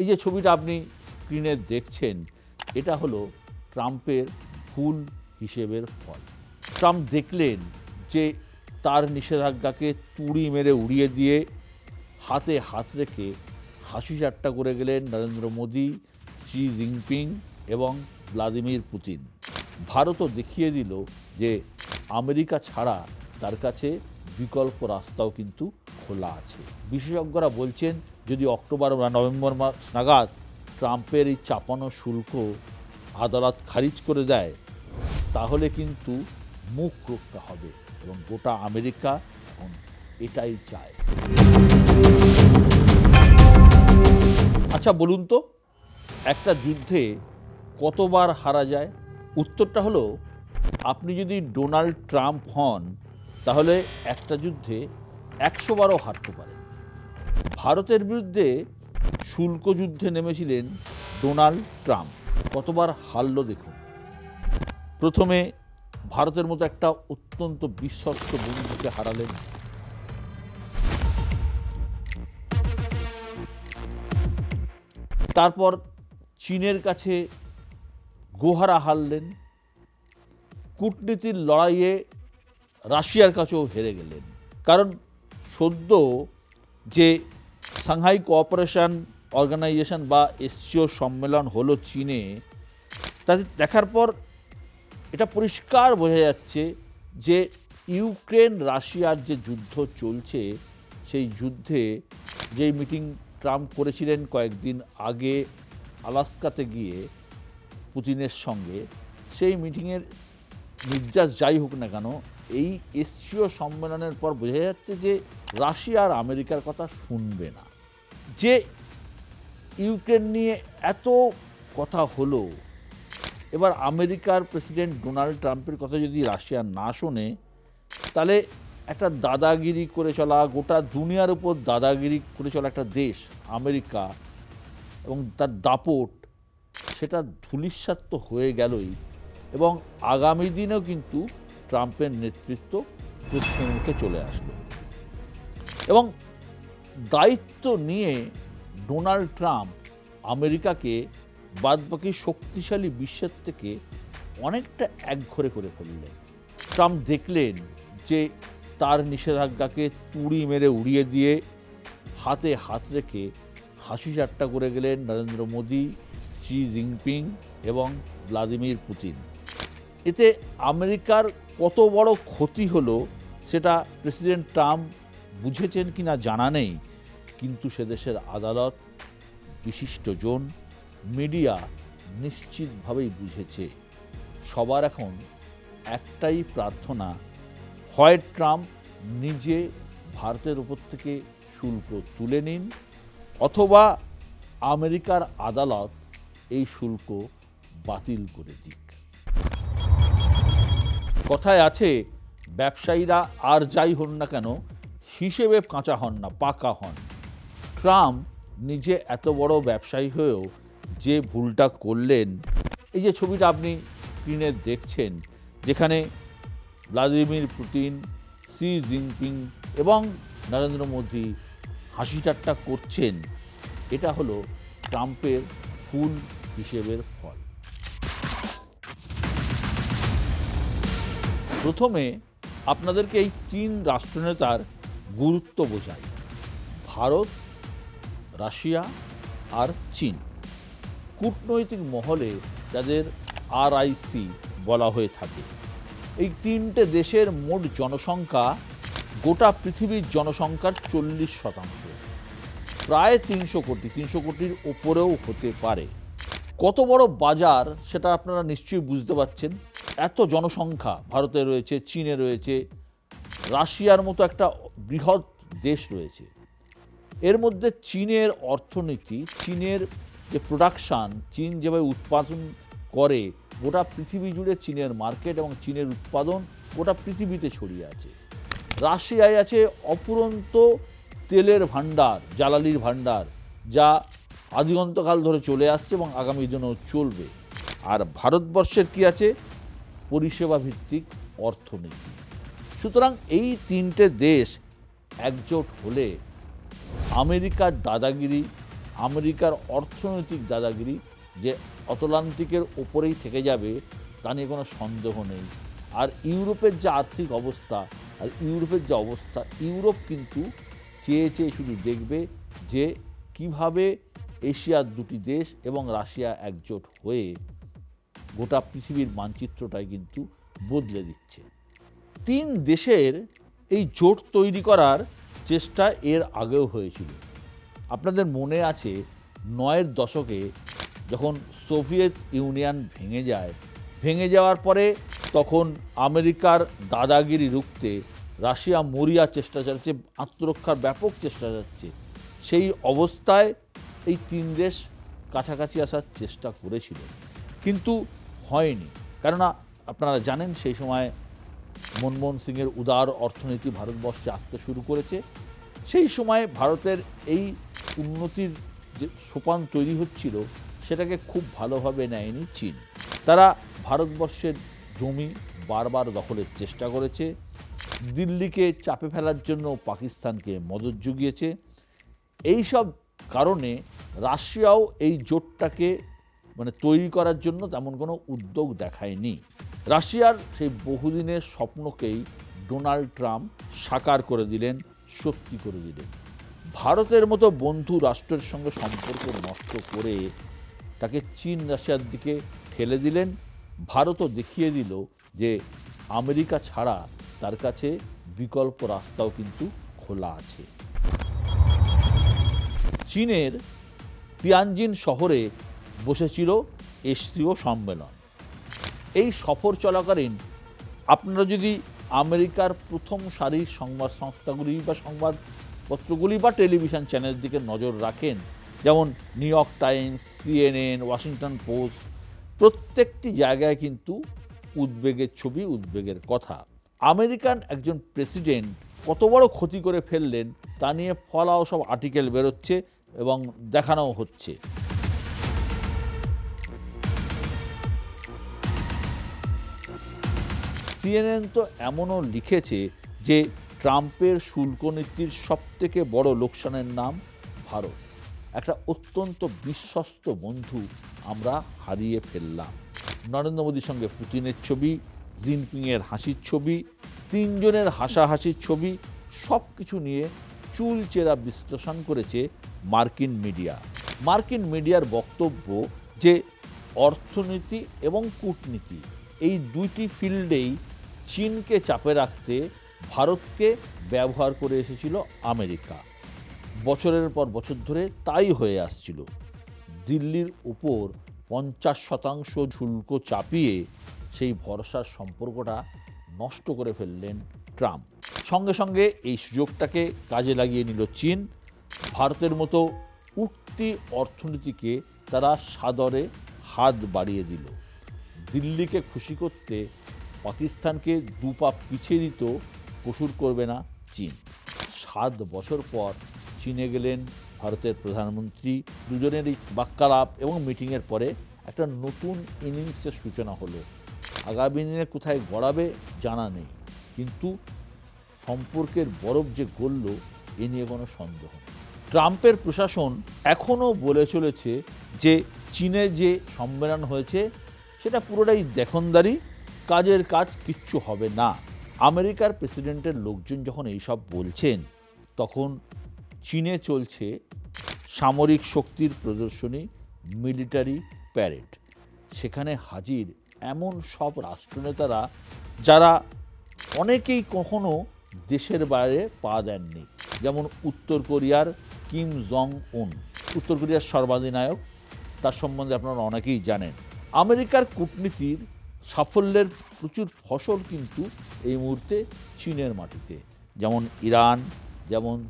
এই যে ছবিটা আপনি স্ক্রিনে দেখছেন, এটা হলো ট্রাম্পের ভুল হিসেবের ফল। ট্রাম্প দেখলেন যে তার নিষেধাজ্ঞাকে তুড়ি মেরে উড়িয়ে দিয়ে হাতে হাত রেখে হাসি ঠাট্টা করে গেলেন নরেন্দ্র মোদী, শি জিনপিং এবং ভ্লাদিমির পুতিন। ভারতও দেখিয়ে দিল যে আমেরিকা ছাড়া তার কাছে বিকল্প রাস্তাও কিন্তু খোলা আছে। বিশেষজ্ঞরা বলছেন যদি অক্টোবর বা নভেম্বর মাস নাগাদ ট্রাম্পের এই চাপানো শুল্ক আদালত খারিজ করে দেয়, তাহলে কিন্তু মুখ রক্ষা হবে এবং গোটা আমেরিকা এখন এটাই চায়। আচ্ছা বলুন তো, একটা যুদ্ধে কতবার হারা যায়? উত্তরটা হলো, আপনি যদি ডোনাল্ড ট্রাম্প হন, তাহলে একটা যুদ্ধে একশো বারও হারতে পারেন। ভারতের বিরুদ্ধে শুল্ক যুদ্ধে নেমেছিলেন ডোনাল্ড ট্রাম্প। কতবার হারল দেখুন। প্রথমে ভারতের মতো একটা অত্যন্ত বিশ্বস্ত বন্ধুকে হারালেন। তারপর চীনের কাছে গোহারা হারলেন। কূটনীতির লড়াইয়ে রাশিয়ার কাছেও হেরে গেলেন। কারণ সদ্য যে সাংহাই কোঅপারেশন অর্গানাইজেশন বা এসসিও সম্মেলন হলো চীনে। তাতে দেখার পর এটা পরিষ্কার বোঝা যাচ্ছে যে ইউক্রেন রাশিয়ার যে যুদ্ধ চলছে, সেই যুদ্ধে যে মিটিং ট্রাম্প করেছিলেন কয়েকদিন আগে আলাস্কাতে গিয়ে পুতিনের সঙ্গে, সেই মিটিংয়ের নির্যাস যাই হোক না কেন, এই এসসিও সম্মেলনের পর বোঝা যাচ্ছে যে রাশিয়া আর আমেরিকার কথা শুনবে না। যে ইউক্রেন নিয়ে এত কথা হলো, এবার আমেরিকার প্রেসিডেন্ট ডোনাল্ড ট্রাম্পের কথা যদি রাশিয়া না শোনে, তাহলে একটা দাদাগিরি করে চলা, গোটা দুনিয়ার উপর দাদাগিরি করে চলা একটা দেশ, আমেরিকা এবং তার দাপট, সেটা ধূলিসাৎ তো হয়ে গেলই এবং আগামী দিনেও কিন্তু ট্রাম্পের নেতৃত্ব প্রশ্নের মুখে চলে আসলো এবং দায়িত্ব নিয়ে ডোনাল্ড ট্রাম্প আমেরিকাকে বাদবাকি শক্তিশালী বিশ্বের থেকে অনেকটা একঘরে করে ফেললেন। ট্রাম্প দেখলেন যে তার নিষেধাজ্ঞাকে তুড়ি মেরে উড়িয়ে দিয়ে হাতে হাত রেখে হাসি ঠাট্টা করে গেলেন নরেন্দ্র মোদী, শি জিনপিং এবং ভ্লাদিমির পুতিন। এতে আমেরিকার কত বড় ক্ষতি হলো সেটা প্রেসিডেন্ট ট্রাম্প বুঝেছেন কি না জানা নেই, কিন্তু সে দেশের আদালত বিশিষ্টজন মিডিয়া নিশ্চিতভাবেই বুঝেছে। সবার এখন একটাই প্রার্থনা হয় ট্রাম্প নিজে ভারতের উপর থেকে শুল্ক তুলে নিন, অথবা আমেরিকার আদালত এই শুল্ক বাতিল করে দিক। কথায় আছে, ব্যবসায়ীরা আর যাই হন না কেন হিসেবে কাঁচা হন না, পাকা হন। ট্রাম্প নিজে এত বড় ব্যবসায়ী হয়েও যে ভুলটা করলেন, এই যে ছবিটা আপনি স্ক্রিনে দেখছেন, যেখানে ভ্লাদিমির পুতিন সি জিনপিং এবং নরেন্দ্র মোদী হাসি ঠাট্টা করছেন, এটা হলো ট্রাম্পের ভুল হিসেবের ফল। প্রথমে আপনাদেরকে এই তিন রাষ্ট্রনেতার গুরুত্ব বোঝাই ভারত, রাশিয়া আর চীন কূটনৈতিক মহলে যাদের আরআইসি বলা হয়ে থাকে। এই তিনটে দেশের মোট জনসংখ্যা গোটা পৃথিবীর জনসংখ্যার চল্লিশ শতাংশ। প্রায় তিনশো কোটি, তিনশো কোটির ওপরেও হতে পারে। কত বড় বাজার সেটা আপনারা নিশ্চয়ই বুঝতে পারছেন। এত জনসংখ্যা ভারতে রয়েছে, চীনে রয়েছে রাশিয়ার মতো একটা বৃহৎ দেশ রয়েছে। এর মধ্যে চীনের অর্থনীতি, চীনের যে প্রোডাকশান চীন যেভাবে উৎপাদন করে, গোটা পৃথিবী জুড়ে চীনের মার্কেট এবং চীনের উৎপাদন গোটা পৃথিবীতে ছড়িয়ে আছে। রাশিয়ায় আছে অপুরন্ত তেলের ভাণ্ডার, জ্বালানির ভাণ্ডার, যা আদিগন্তকাল ধরে চলে আসছে এবং আগামী দিনেও চলবে। আর ভারতবর্ষের কি আছে? পরিষেবা ভিত্তিক অর্থনীতি। সুতরাং এই তিনটে দেশ একজোট হলে আমেরিকার দাদাগিরি, আমেরিকার অর্থনৈতিক দাদাগিরি যে অতলান্তিকের ওপরেই থেকে যাবে, তা নিয়ে কোনো সন্দেহ নেই। আর ইউরোপের যে আর্থিক অবস্থা, আর ইউরোপের যে অবস্থা, ইউরোপ কিন্তু চেয়ে চেয়ে শুধু দেখবে যে কীভাবে এশিয়ার দুটি দেশ এবং রাশিয়া একজোট হয়ে গোটা পৃথিবীর মানচিত্রটাই কিন্তু বদলে দিচ্ছে। তিন দেশের এই জোট তৈরি করার চেষ্টা এর আগেও হয়েছিল। আপনাদের মনে আছে নয়ের দশকে যখন সোভিয়েত ইউনিয়ন ভেঙে যায়, ভেঙে যাওয়ার পরে তখন আমেরিকার দাদাগিরি রুখতে রাশিয়া মরিয়া চেষ্টা চালাচ্ছে, আত্মরক্ষার ব্যাপক চেষ্টা চালাচ্ছে। সেই অবস্থায় এই তিন দেশ কাছাকাছি আসার চেষ্টা করেছিল। কিন্তু হয়নি। কেননা আপনারা জানেন সেই সময় মনমোহন সিংয়ের উদার অর্থনীতি ভারতবর্ষে আসতে শুরু করেছে। সেই সময় ভারতের এই উন্নতির যে সোপান তৈরি হচ্ছিল, সেটাকে খুব ভালোভাবে নেয়নি চীন। তারা ভারতবর্ষের জমি বারবার দখলের চেষ্টা করেছে। দিল্লিকে চাপে ফেলার জন্য পাকিস্তানকে মদত জুগিয়েছে। এই সব কারণে রাশিয়াও এই জোটটাকে মানে তৈরি করার জন্য তেমন কোনো উদ্যোগ দেখায়নি। রাশিয়ার সেই বহুদিনের স্বপ্নকেই ডোনাল্ড ট্রাম্প সাকার করে দিলেন, সত্যি করে দিলেন। ভারতের মতো বন্ধু রাষ্ট্রের সঙ্গে সম্পর্ক নষ্ট করে তাকে চীন রাশিয়ার দিকে ঠেলে দিলেন। ভারতও দেখিয়ে দিল যে আমেরিকা ছাড়া তার কাছে বিকল্প রাস্তাও কিন্তু খোলা আছে। চীনের তিয়ানজিন শহরে বসেছিল এশীয় সম্মেলন। এই সফর চলাকালীন আপনারা যদি আমেরিকার প্রথম সারির সংবাদ সংস্থাগুলি বা সংবাদপত্রগুলি বা টেলিভিশন চ্যানেলের দিকে নজর রাখেন, যেমন New York Times, CNN, Washington Post, প্রত্যেকটি জায়গায় কিন্তু উদ্বেগের ছবি, উদ্বেগের কথা। আমেরিকান একজন প্রেসিডেন্ট কত বড় ক্ষতি করে ফেললেন তা নিয়ে ফলাও সব আর্টিকেল বেরোচ্ছে এবং দেখানোও হচ্ছে। সিএনএন তো এমনও লিখেছে যে ট্রাম্পের শুল্ক নীতির সবথেকে বড় লোকসানের নাম ভারত। একটা অত্যন্ত বিশ্বস্ত বন্ধু আমরা হারিয়ে ফেললাম। নরেন্দ্র মোদীর সঙ্গে পুতিনের ছবি, জিনপিংয়ের হাসির ছবি, তিনজনের হাসাহাসির ছবি সব কিছু নিয়ে চুলচেরা বিশ্লেষণ করেছে মার্কিন মিডিয়া। মার্কিন মিডিয়ার বক্তব্য যে অর্থনীতি এবং কূটনীতি এই দুইটি ফিল্ডেই চীনকে চাপে রাখতে ভারতকে ব্যবহার করে এসেছিল আমেরিকা। বছরের পর বছর ধরে তাই হয়ে আসছিল। দিল্লির উপর পঞ্চাশ শতাংশ শুল্ক চাপিয়ে সেই ভরসার সম্পর্কটা নষ্ট করে ফেললেন ট্রাম্প। সঙ্গে সঙ্গে এই সুযোগটাকে কাজে লাগিয়ে নিল চীন। ভারতের মতো উঠতি অর্থনীতিকে তারা সাদরে হাত বাড়িয়ে দিল। দিল্লিকে খুশি করতে পাকিস্তানকে দু পা পিছিয়ে দিত, কসুর করবে না চীন। সাত বছর পর চীনে গেলেন ভারতের প্রধানমন্ত্রী। দুজনেরই বাক্যালাপ এবং মিটিংয়ের পরে একটা নতুন ইনিংসের সূচনা হলো। আগামী দিনে কোথায় গড়াবে জানা নেই। কিন্তু সম্পর্কের বরফ যে গড়ল এ নিয়ে কোনো সন্দেহ ট্রাম্পের প্রশাসন এখনও বলে চলেছে যে চীনে যে সম্মেলন হয়েছে সেটা পুরোটাই দেখনদারি, কাজের কাজ কিচ্ছু হবে না। আমেরিকার প্রেসিডেন্টের লোকজন যখন এইসব বলছেন, তখন চীনে চলছে সামরিক শক্তির প্রদর্শনী, মিলিটারি প্যারেড। সেখানে হাজির এমন সব রাষ্ট্রনেতারা যারা অনেকেই কখনো দেশের বাইরে পা দেননি, যেমন উত্তর কোরিয়ার কিম জং উন উত্তর কোরিয়ার সর্বাধিনায়ক, তার সম্বন্ধে আপনারা অনেকেই জানেন। আমেরিকার কূটনীতির সাফল্যের প্রচুর ফসল কিন্তু এই মুহূর্তে চীনের মাটিতে। যেমন ইরান, যেমন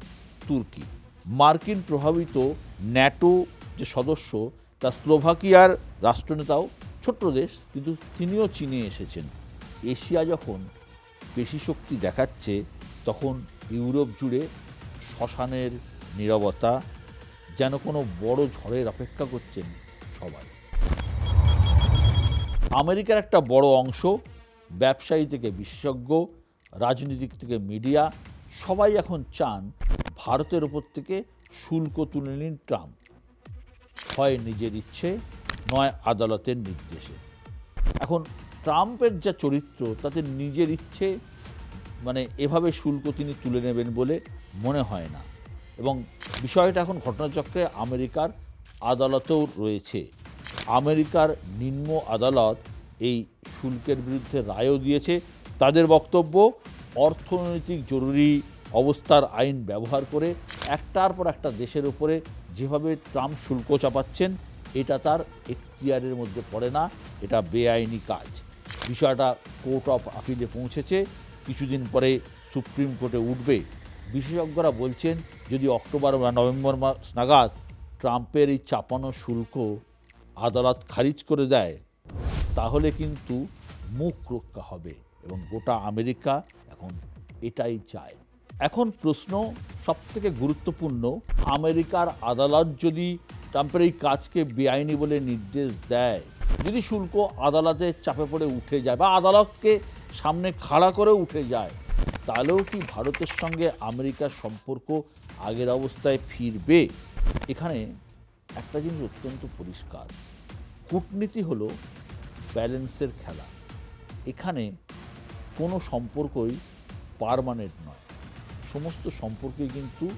তুর্কি। মার্কিন প্রভাবিত ন্যাটো যে সদস্য, তা স্লোভাকিয়ার রাষ্ট্রনেতাও ছোট্ট দেশ, কিন্তু তিনিও চীনে এসেছেন। এশিয়া যখন বেশি শক্তি দেখাচ্ছে, তখন ইউরোপ জুড়ে শ্মশানের নীরবতা যেন কোনো বড় ঝড়ের অপেক্ষা করছেন সবাই। আমেরিকার একটা বড় অংশ, ব্যবসায়ী থেকে বিশেষজ্ঞ, রাজনীতিক থেকে মিডিয়া, সবাই এখন চান ভারতের ওপর থেকে শুল্ক তুলে নিন ট্রাম্প। হয় নিজের ইচ্ছে, নয় আদালতের নির্দেশে। এখন ট্রাম্পের যা চরিত্র, তাতে নিজের ইচ্ছে মানে এভাবে শুল্ক তিনি তুলে নেবেন বলে মনে হয় না। এবং বিষয়টা এখন ঘটনাচক্রে আমেরিকার আদালতেও রয়েছে। আমেরিকার নিম্ন আদালত এই শুল্কের বিরুদ্ধে রায়ও দিয়েছে। তাদের বক্তব্য, অর্থনৈতিক জরুরি অবস্থার আইন ব্যবহার করে একটার পর একটা দেশের উপরে যেভাবে ট্রাম্প শুল্ক চাপাচ্ছেন, এটা তার এখতিয়ারের মধ্যে পড়ে না, এটা বেআইনি কাজ। বিষয়টা কোর্ট অফ আপিলে পৌঁছেছে, কিছুদিন পরে সুপ্রিম কোর্টে উঠবে। বিশেষজ্ঞরা বলছেন, যদি অক্টোবর বা নভেম্বর মাস নাগাদ ট্রাম্পের এই চাপানো শুল্ক আদালত খারিজ করে দেয়, তাহলে কিন্তু মুখ রক্ষা হবে এবং গোটা আমেরিকা এখন এটাই চায়। এখন প্রশ্ন সবথেকে গুরুত্বপূর্ণ, আমেরিকার আদালত যদি ট্রাম্পের এই কাজকে বেআইনি বলে নির্দেশ দেয়, যদি শুল্ক আদালতের চাপে পড়ে উঠে যায় বা আদালতকে সামনে খাড়া করে উঠে যায়, তাহলেও কি ভারতের সঙ্গে আমেরিকার সম্পর্ক আগের অবস্থায় ফিরবে? এখানে একটা জিনিস অত্যন্ত পরিষ্কার। কূটনীতি হলো ব্যালেন্সের খেলা। এখানে কোনো সম্পর্কই পারমানেন্ট নয়। সমস্ত সম্পর্কই কিন্তু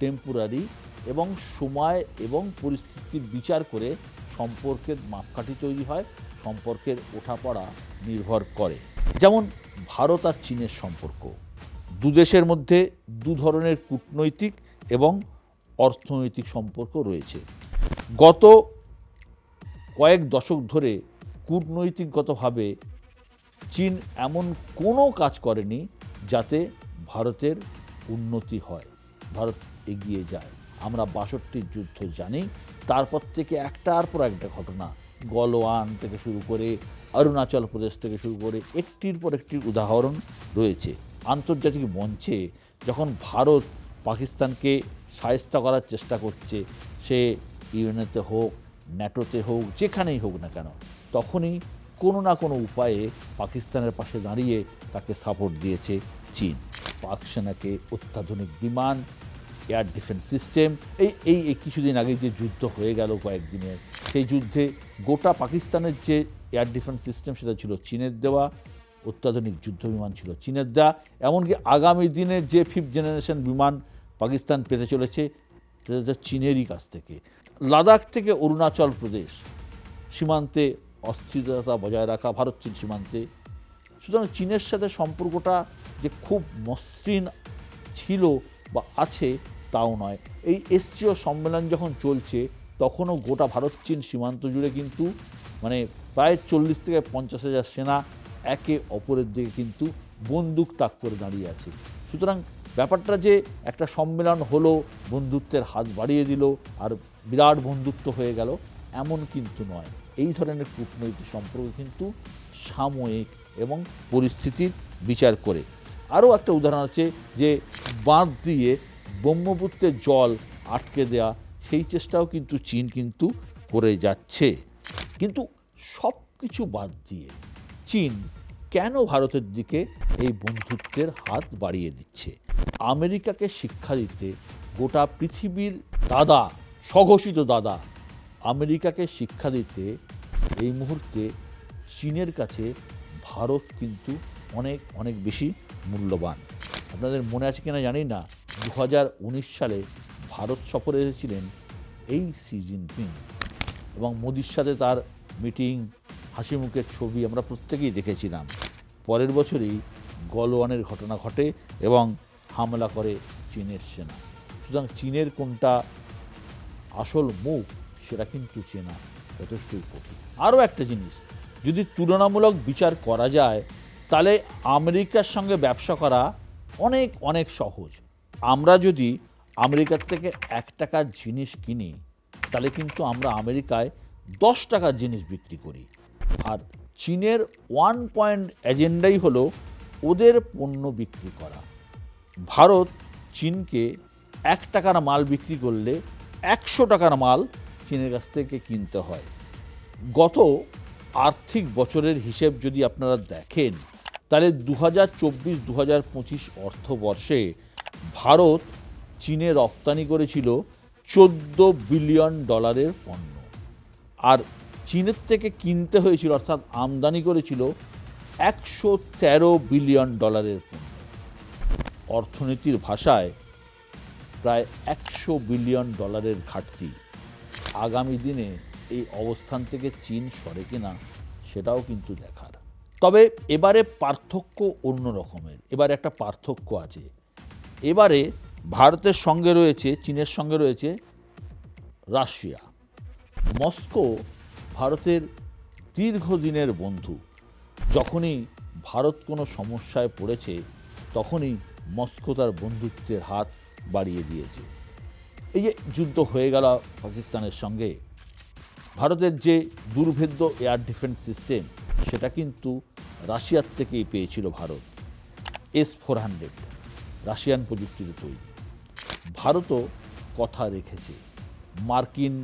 টেম্পোরারি এবং সময় এবং পরিস্থিতির বিচার করে সম্পর্কের মাপকাঠি তৈরি হয়, সম্পর্কের ওঠাপড়া নির্ভর করে। যেমন ভারত আর চীনের সম্পর্ক। দু দেশের মধ্যে দু ধরনের কূটনৈতিক এবং অর্থনৈতিক সম্পর্ক রয়েছে। গত কয়েক দশক ধরে কূটনৈতিকগতভাবে চীন এমন কোনো কাজ করেনি যাতে ভারতের উন্নতি হয়, ভারত এগিয়ে যায়। আমরা বাষট্টির যুদ্ধ জানি, তারপর থেকে একটার পর একটা ঘটনা, গলওয়ান থেকে শুরু করে, অরুণাচল প্রদেশ থেকে শুরু করে, একটির পর একটি উদাহরণ রয়েছে। আন্তর্জাতিক মঞ্চে যখন ভারত পাকিস্তানকে সায়স্তা করার চেষ্টা করছে, সে ইউএনএতে হোক ন্যাটোতে হোক, যেখানেই হোক না কেন, তখনই কোনো না কোনো উপায়ে পাকিস্তানের পাশে দাঁড়িয়ে তাকে সাপোর্ট দিয়েছে চীন। পাক সেনাকে অত্যাধুনিক বিমান এয়ার ডিফেন্স সিস্টেম এই এই কিছুদিন আগে যে যুদ্ধ হয়ে গেল কয়েকদিনের সেই যুদ্ধে গোটা পাকিস্তানের যে এয়ার ডিফেন্স সিস্টেম সেটা ছিল চীনের দেওয়া, অত্যাধুনিক যুদ্ধ বিমান ছিল চীনের দেওয়া, এমনকি আগামী দিনে যে ফিফথ জেনারেশন বিমান পাকিস্তান পেতে চলেছে, সেটা চীনেরই কাছ থেকে। লাদাখ থেকে অরুণাচল প্রদেশ। সীমান্তে অস্থিরতা বজায় রাখা, ভারত, চীন সীমান্তে। সুতরাং চীনের সাথে সম্পর্কটা যে খুব মসৃণ ছিল বা আছে, তাও নয়। এই এসসিও সম্মেলন যখন চলছে, তখনও গোটা ভারত, চীন সীমান্ত জুড়ে কিন্তু মানে প্রায় চল্লিশ থেকে পঞ্চাশ হাজার সেনা একে অপরের দিকে কিন্তু বন্দুক তাক করে দাঁড়িয়ে আছে। সুতরাং ব্যাপারটা যে একটা সম্মেলন হলো, বন্ধুত্বের হাত বাড়িয়ে দিল আর বিরাট বন্ধুত্ব হয়ে গেল, এমন কিন্তু নয়। এই ধরনের কূটনৈতিক সম্পর্ক কিন্তু সাময়িক এবং পরিস্থিতির বিচার করে। আরও একটা উদাহরণ আছে যে বাঁধ দিয়ে ব্রহ্মপুত্রের জল আটকে দেয়া, সেই চেষ্টাও কিন্তু চীন কিন্তু করে যাচ্ছে। কিন্তু সব কিছু বাদ দিয়ে চীন কেন ভারতের দিকে এই বন্ধুত্বের হাত বাড়িয়ে দিচ্ছে? আমেরিকাকে শিক্ষা দিতে গোটা পৃথিবীর দাদা, স্বঘোষিত দাদা, আমেরিকাকে শিক্ষা দিতে এই মুহূর্তে চীনের কাছে ভারত কিন্তু অনেক অনেক বেশি মূল্যবান। আপনাদের মনে আছে কিনা জানি না দু হাজার উনিশ সালে ভারত সফরে এসেছিলেন এই সি জিনপিং এবং মোদির সাথে তার মিটিং হাসি মুখের ছবি আমরা প্রত্যেকেই দেখেছিলাম। পরের বছরই গলওয়ানের ঘটনা ঘটে এবং হামলা করে চীনের সেনা। সুতরাং চীনের কোনটা আসল মুখ, সেটা কিন্তু চেনা যথেষ্টই কঠিন। আরও একটা জিনিস, যদি তুলনামূলক বিচার করা যায়, তাহলে আমেরিকার সঙ্গে ব্যবসা করা অনেক অনেক সহজ। আমরা যদি আমেরিকার থেকে এক টাকার জিনিস কিনি, তাহলে কিন্তু আমরা আমেরিকায় দশ টাকার জিনিস বিক্রি করি। আর চীনের ওয়ান পয়েন্ট এজেন্ডাই হলো ওদের পণ্য বিক্রি করা। ভারত চীনকে এক টাকার মাল বিক্রি করলে একশো টাকার মাল চীনের কাছ থেকে কিনতে হয়। গত আর্থিক বছরের হিসেব যদি আপনারা দেখেন, তাহলে দু হাজার চব্বিশ দু হাজার পঁচিশ অর্থবর্ষে ভারত চীনে রপ্তানি করেছিল চোদ্দ বিলিয়ন ডলারের পণ্য। আর চীনের থেকে কিনতে হয়েছিল, অর্থাৎ আমদানি করেছিল একশো তেরো বিলিয়ন ডলারের পণ্য অর্থনীতির ভাষায় প্রায় একশো বিলিয়ন ডলারের ঘাটতি। আগামী দিনে এই অবস্থান থেকে চীন সরে কিনা, সেটাও কিন্তু দেখার। তবে এবারে পার্থক্য অন্য রকমের, এবারে একটা পার্থক্য আছে। এবারে ভারতের সঙ্গে রয়েছে, চীনের সঙ্গে রয়েছে রাশিয়া। মস্কো ভারতের দীর্ঘদিনের বন্ধু। যখনই ভারত কোনো সমস্যায় পড়েছে, তখনই মস্কো তার বন্ধুত্বের হাত বাড়িয়ে দিয়েছে। এই যে যুদ্ধ হয়ে গেল পাকিস্তানের সঙ্গে, ভারতের যে দুর্ভেদ্য এয়ার ডিফেন্স সিস্টেম, সেটা কিন্তু রাশিয়ার থেকেই পেয়েছিল Bharat. S four hundred, Russian প্রযুক্তিতে তৈরি। ভারতও কথা রেখেছে। মার্কিন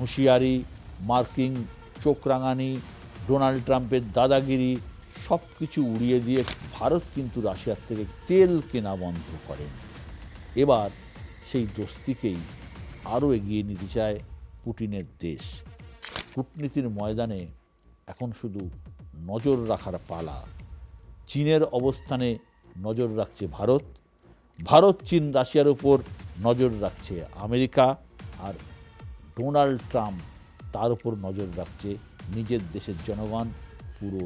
হুঁশিয়ারি মার্কিন চোখ রাঙানি ডোনাল্ড ট্রাম্পের দাদাগিরি সব কিছু উড়িয়ে দিয়ে ভারত কিন্তু রাশিয়ার থেকে তেল কেনা বন্ধ করেন এবার সেই দোস্তিকেই আরও এগিয়ে নিতে চায় পুটিনের দেশ। কূটনীতির ময়দানে এখন শুধু নজর রাখার পালা। চীনের অবস্থানে নজর রাখছে ভারত। ভারত, চীন, রাশিয়ার উপর নজর রাখছে আমেরিকা। আর ডোনাল্ড ট্রাম্প তার উপর নজর রাখছে নিজের দেশের জনগণ পুরো